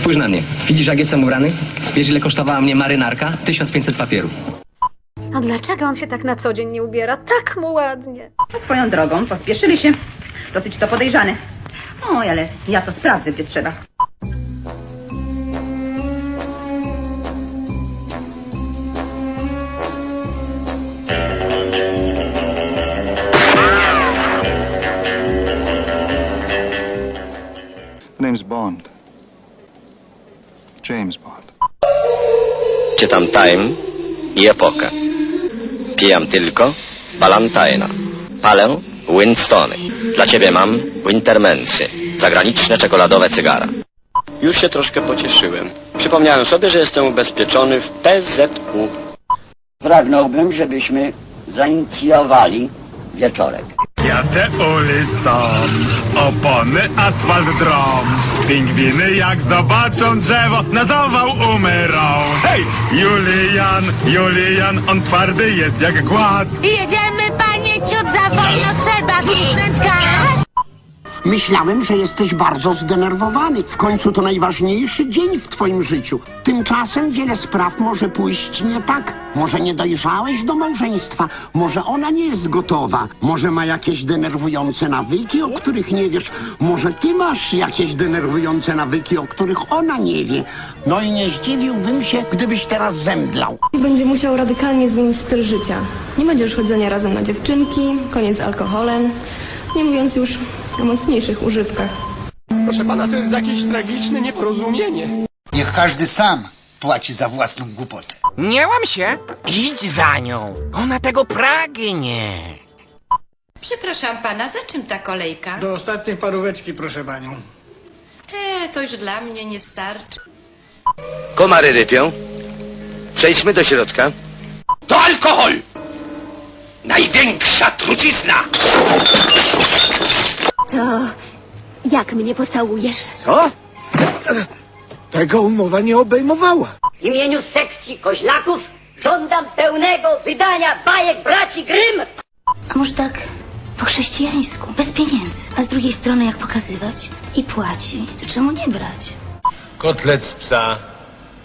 Spójrz na mnie. Widzisz, jak jestem ubrany? Wiesz, ile kosztowała mnie marynarka? 1500 papierów. A dlaczego on się tak na co dzień nie ubiera? Tak mu ładnie. Swoją drogą, pospieszyli się. Dosyć to podejrzane. Oj, ale ja to sprawdzę, gdzie trzeba. The name's Bond. James Bond. Czytam Time i Epokę. Pijam tylko Balantajna. Palę Winstony. Dla ciebie mam Wintermensy. Zagraniczne czekoladowe cygara. Już się troszkę pocieszyłem. Przypomniałem sobie, że jestem ubezpieczony w PZU. Pragnąłbym, żebyśmy zainicjowali wieczorek. Jadę ulicą, opony asfalt drom. Pingwiny jak zobaczą drzewo, na zawał umyrą. Hej, Julian, Julian, on twardy jest jak głaz. Jedziemy, panie ciut, za wolno trzeba wcisnąć gaz. Myślałem, że jesteś bardzo zdenerwowany. W końcu to najważniejszy dzień w twoim życiu. Tymczasem wiele spraw może pójść nie tak. Może nie dojrzałeś do małżeństwa, może ona nie jest gotowa, może ma jakieś denerwujące nawyki, o których nie wiesz, może ty masz jakieś denerwujące nawyki, o których ona nie wie. No i nie zdziwiłbym się, gdybyś teraz zemdlał. Będzie musiał radykalnie zmienić styl życia. Nie będzie już chodzenia razem na dziewczynki, koniec z alkoholem, nie mówiąc już o mocniejszych używkach. Proszę pana, to jest jakieś tragiczne nieporozumienie. Niech każdy sam płaci za własną głupotę. Nie łam się, idź za nią. Ona tego pragnie. Przepraszam pana, za czym ta kolejka? Do ostatniej paróweczki, proszę panią. E, to już dla mnie nie starczy. Komary rypią. Przejdźmy do środka. To alkohol! Największa trucizna! To jak mnie pocałujesz? Co? Tego umowa nie obejmowała. W imieniu sekcji koźlaków żądam pełnego wydania bajek braci Grym. A może tak po chrześcijańsku, bez pieniędzy. A z drugiej strony jak pokazywać i płaci, to czemu nie brać? Kotlet z psa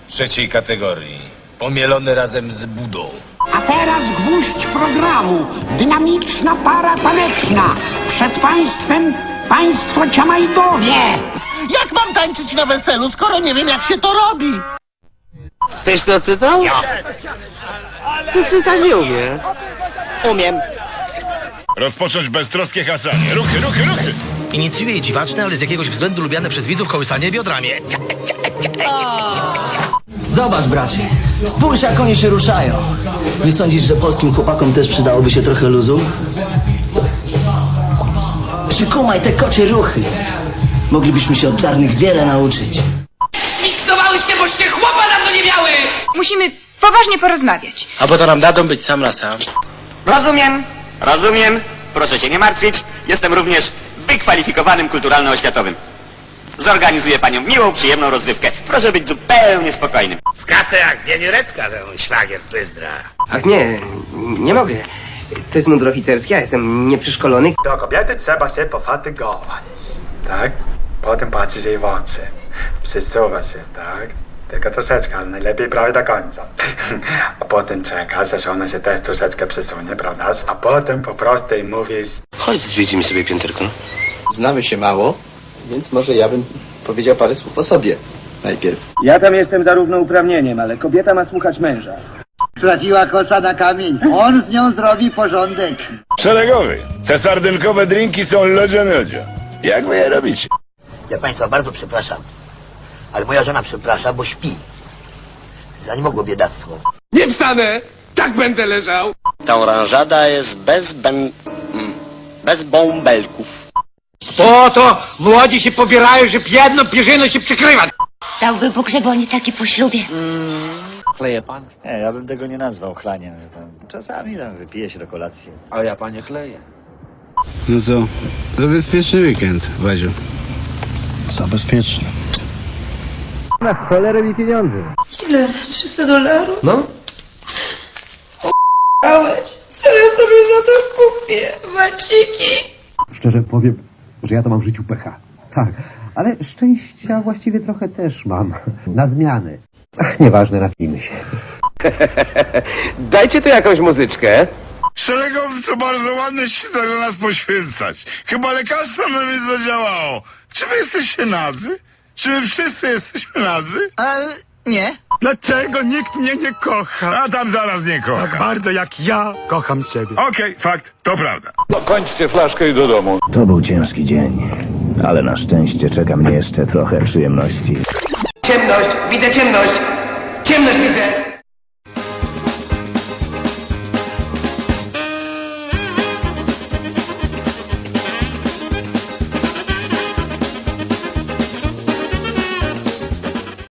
trzeciej kategorii. Pomielony razem z budą. Teraz gwóźdź programu. Dynamiczna para taneczna. Przed państwem państwo Ciamajdowie. Jak mam tańczyć na weselu, skoro nie wiem, jak się to robi? Tyś to czytał? Ja. Ty czytać nie umiesz. Umiem. Rozpocząć beztroskie hasanie. Ruchy, ruchy, ruchy! Inicjuje dziwaczne, ale z jakiegoś względu lubiane przez widzów kołysanie biodrami. Zobacz, bracie. Spójrz, jak oni się ruszają. Nie sądzisz, że polskim chłopakom też przydałoby się trochę luzu? Przykumaj te kocie ruchy. Moglibyśmy się od czarnych wiele nauczyć. Musimy poważnie porozmawiać. A potem nam dadzą być sam na sam. Rozumiem. Rozumiem. Proszę się nie martwić. Jestem również wykwalifikowanym kulturalno-oświatowym. Zorganizuję panią miłą, przyjemną rozrywkę. Proszę być zupełnie spokojnym. W kasę jak Wienirecka ten szlagier pyzdra. Ach nie, nie mogę. To jest mundur oficerski, ja jestem nieprzeszkolony. Do kobiety trzeba się pofatygować. Tak? Potem patrzeć jej w oczy. Przysuwa się, tak? Tylko troszeczkę, ale najlepiej prawie do końca. A potem czekasz, aż ona się też troszeczkę przesunie, prawda? A potem po prostu jej mówisz Chodź, zwiedzimy sobie pięterko. Znamy się mało, więc może ja bym powiedział parę słów o sobie najpierw. Ja tam jestem zarówno uprawnieniem, ale kobieta ma słuchać męża. Trafiła kosa na kamień. On z nią zrobi porządek. Szeregowy, te sardynkowe drinki są lodzio miodzio. Jak wy je robicie? Ja państwa bardzo przepraszam, ale moja żona przeprasza, bo śpi. Za nie mogło biedactwo. Nie wstanę! Tak będę leżał! Ta oranżada jest bez ben... mm, bez bąbelków. Po to młodzi się pobierają, żeby jedną pierzynę się przykrywać! Dałby Bóg, żeby oni taki po ślubie. Chleje pan? Nie, ja bym tego nie nazwał chlaniem. wie pan. Czasami tam wypije się do kolacji. A ja panie chleję. No to za bezpieczny weekend, Wadziu. Za bezpieczne. Na cholerę mi pieniądze. Ile? 300 dolarów? No? Dałeś. Co ja sobie za to kupię? Maciki? Szczerze powiem, że ja to mam w życiu pecha. Tak, Ale szczęścia właściwie trochę też mam. Na zmiany. Ach, nieważne, napijmy się. Dajcie tu jakąś muzyczkę. Szeregowco bardzo ładnie się da dla nas poświęcać. Chyba lekarstwo na mnie zadziałało. Czy wy jesteście nadzy? Czy my wszyscy jesteśmy nadzy? Nie. Dlaczego nikt mnie nie kocha? A tam zaraz nie kocha. Tak bardzo jak ja kocham siebie. Okej, fakt, to prawda. Kończcie flaszkę i do domu. To był ciężki dzień, ale na szczęście czeka mnie jeszcze trochę przyjemności. Ciemność, widzę ciemność. Ciemność widzę.